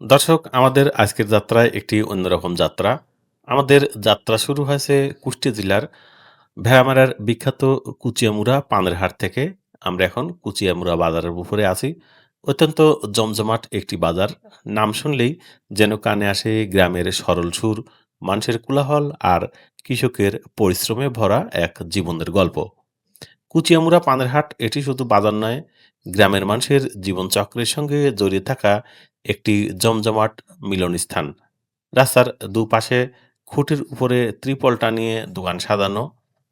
দর্শক, আমাদের আজকের যাত্রায় একটি অন্যরকম যাত্রা। আমাদের যাত্রা শুরু হয়েছে কুষ্টিয়া জেলার ভেড়ামারার বিখ্যাত কুচিয়ামুড়া পানের হাট থেকে। আমরা এখন কুচিয়ামুড়া বাজারের উপরে আছি। অত্যন্ত জমজমাট একটি বাজার। নাম শুনলেই যেন কানে আসে গ্রামের সরল সুর, মানুষের কোলাহল আর কৃষকের পরিশ্রমে ভরা এক জীবনের গল্প। কুচিয়ামুড়া পানেরহাট, এটি শুধু বাজার নয়, গ্রামের মানুষের জীবনচক্রের সঙ্গে জড়িয়ে থাকা একটি জমজমাট মিলনস্থান। রাস্তার দুপাশে খুঁটির উপরে ত্রিপল টানিয়ে দোকান সাজানো,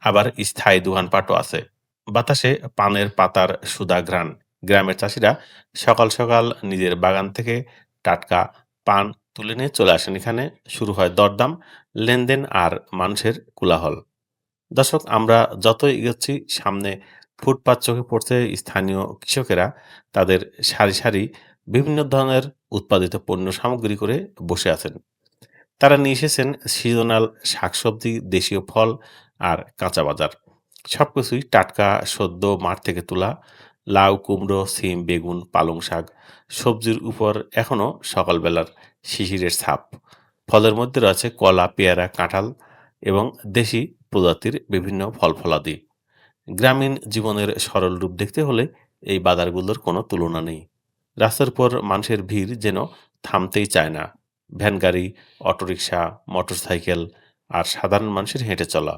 আবার স্থায়ী দোকানপাটও আছে। বাতাসে পানের পাতার সুদা ঘ্রাণ। গ্রামের চাষিরা সকাল সকাল নিজের বাগান থেকে টাটকা পান তুলে নিয়ে চলে আসেন। এখানে শুরু হয় দরদাম, লেনদেন আর মানুষের কোলাহল। দর্শক, আমরা যত এগোচ্ছি, সামনে ফুটপাত চোখে পড়ছে স্থানীয় কৃষকেরা। তাদের সারি সারি বিভিন্ন ধরনের উৎপাদিত পণ্য সামগ্রী করে বসে আছেন। তারা নিয়ে এসেছেন সিজনাল শাকসবজি, দেশীয় ফল আর কাঁচা বাজার। সব কিছুই টাটকা, সদ্য, মাঠ থেকে তোলা, লাউ, কুমড়ো, সিম, বেগুন, পালং শাক সবজির উপর এখনও সকালবেলার শিশিরের ছাপ। ফলের মধ্যে রয়েছে কলা, পেয়ারা, কাঁঠাল এবং দেশি প্রজাতির বিভিন্ন ফল ফলাদি গ্রামীণ জীবনের সরল রূপ দেখতে হলে এই বাজারগুলোর কোনো তুলনা নেই। রাস্তার পর মানুষের ভিড় যেন থামতেই চায় না। ভ্যান গাড়ি, অটোরিকশা, মোটরসাইকেল আর সাধারণ মানুষের হেঁটে চলা।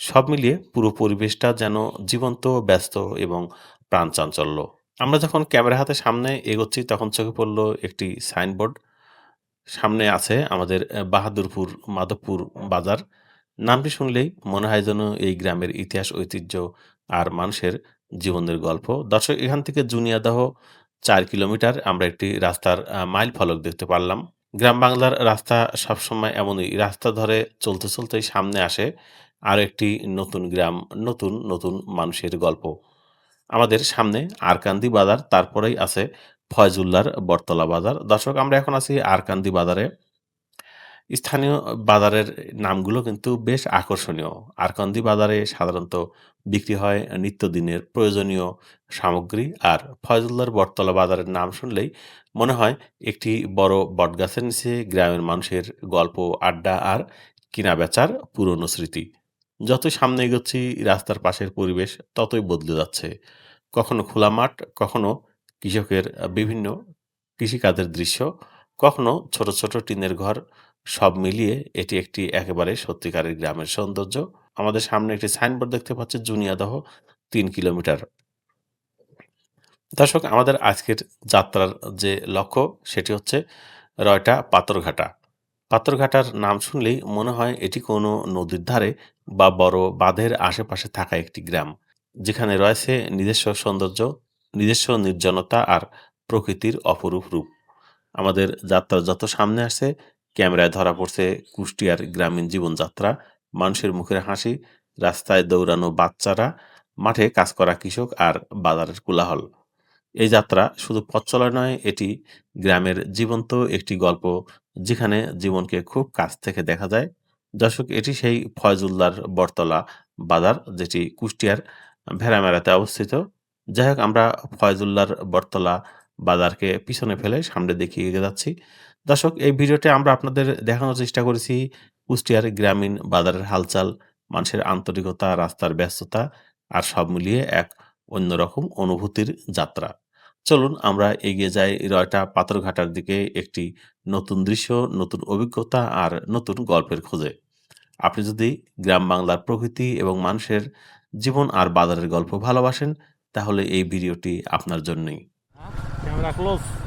সব মিলিয়ে পুরো পরিবেশটা যেন জীবন্ত, ব্যস্ত এবং প্রাণচাঞ্চল্য। আমরা যখন ক্যামেরা হাতে সামনে এগোচ্ছি তখন চোখে পড়ল একটি সাইনবোর্ড। সামনে আছে আমাদের বাহাদুরপুর মাধবপুর বাজার। নামটি শুনলেই মনে হয় যেন এই গ্রামের ইতিহাস, ঐতিহ্য আর মানুষের জীবনের গল্প। দর্শক, এখান থেকে জুনিয়াদাহ চার কিলোমিটার আমরা একটি রাস্তার মাইল ফলক দেখতে পারলাম। গ্রাম বাংলার রাস্তা সবসময় এমনই। রাস্তা ধরে চলতে চলতেই সামনে আসে আর একটি নতুন গ্রাম, নতুন নতুন মানুষের গল্প। আমাদের সামনে আরকান্দি বাজার, তারপরেই আছে ফয়জুল্লার বটতলা বাজার। দর্শক, আমরা এখন আছি আরকান্দি বাজারে। স্থানীয় বাজারের নামগুলো কিন্তু বেশ আকর্ষণীয়। আরকান্দি বাজারে সাধারণত বিক্রি হয় নিত্যদিনের প্রয়োজনীয় সামগ্রী আর ফয়জুল্লার বটতলা বাজারের নাম শুনলেই মনে হয় একটি বড় বটগাছের নিচে গ্রামের মানুষের গল্প, আড্ডা আর কিনা বেচার পুরনো স্মৃতি। যতই সামনে এগোচ্ছি, রাস্তার পাশের পরিবেশ ততই বদলে যাচ্ছে। কখনো খোলা মাঠ, কখনো কৃষকের বিভিন্ন কৃষিকাজের দৃশ্য কখনো ছোট ছোট টিনের ঘর সব মিলিয়ে এটি একটি একেবারে সত্যিকারের গ্রামের সৌন্দর্য। আমাদের সামনে একটি সাইনবোর্ড দেখতে পাচ্ছি জুনিয়াদহ তিন কিলোমিটার। দর্শক, আমাদের আজকের যাত্রার যে লক্ষ্য, সেটি হচ্ছে রয়টা পাথরঘাটা। পাথরঘাটার নাম শুনলেই মনে হয় এটি কোনো নদীর ধারে বা বড় বাঁধের আশেপাশে থাকা একটি গ্রাম, যেখানে রয়েছে নিজস্ব সৌন্দর্য, নিজস্ব নির্জনতা আর প্রকৃতির অপরূপ রূপ। আমাদের যাত্রা যত সামনে আসছে, ক্যামেরায় ধরা পড়ছে কুষ্টিয়ার গ্রামীণ জীবনযাত্রা। মানুষের মুখের হাসি, রাস্তায় দৌড়ানো বাচ্চারা, মাঠে কাজ করা কৃষক আর বাজারের কোলাহল। এই যাত্রা শুধু পথ চলা নয়, এটি গ্রামের জীবন্ত একটি গল্প যেখানে জীবনকে খুব কাছ থেকে দেখা যায়। দর্শক, এটি সেই ফয়জুল্লার বটতলা বাজার যেটি কুষ্টিয়ার ভেড়ামেড়াতে অবস্থিত। যাই হোক, আমরা ফয়জুল্লার বটতলা বাজারকে পিছনে ফেলে সামনে দেখিয়ে এগিয়ে যাচ্ছি। দর্শক, এই ভিডিওতে আমরা আপনাদের দেখানোর চেষ্টা করেছি কুষ্টিয়ার গ্রামীণ বাজারের হালচাল, মানুষের আন্তরিকতা, রাস্তার ব্যস্ততা আর সব মিলিয়ে এক অন্যরকম অনুভূতির যাত্রা। চলুন, আমরা এগিয়ে যাই রয়টা পাথরঘাটার দিকে একটি নতুন দৃশ্য, নতুন অভিজ্ঞতা আর নতুন গল্পের খোঁজে। আপনি যদি গ্রাম বাংলার প্রকৃতি এবং মানুষের জীবন আর বাজারের গল্প ভালোবাসেন, তাহলে এই ভিডিওটি আপনার জন্যই। Camera close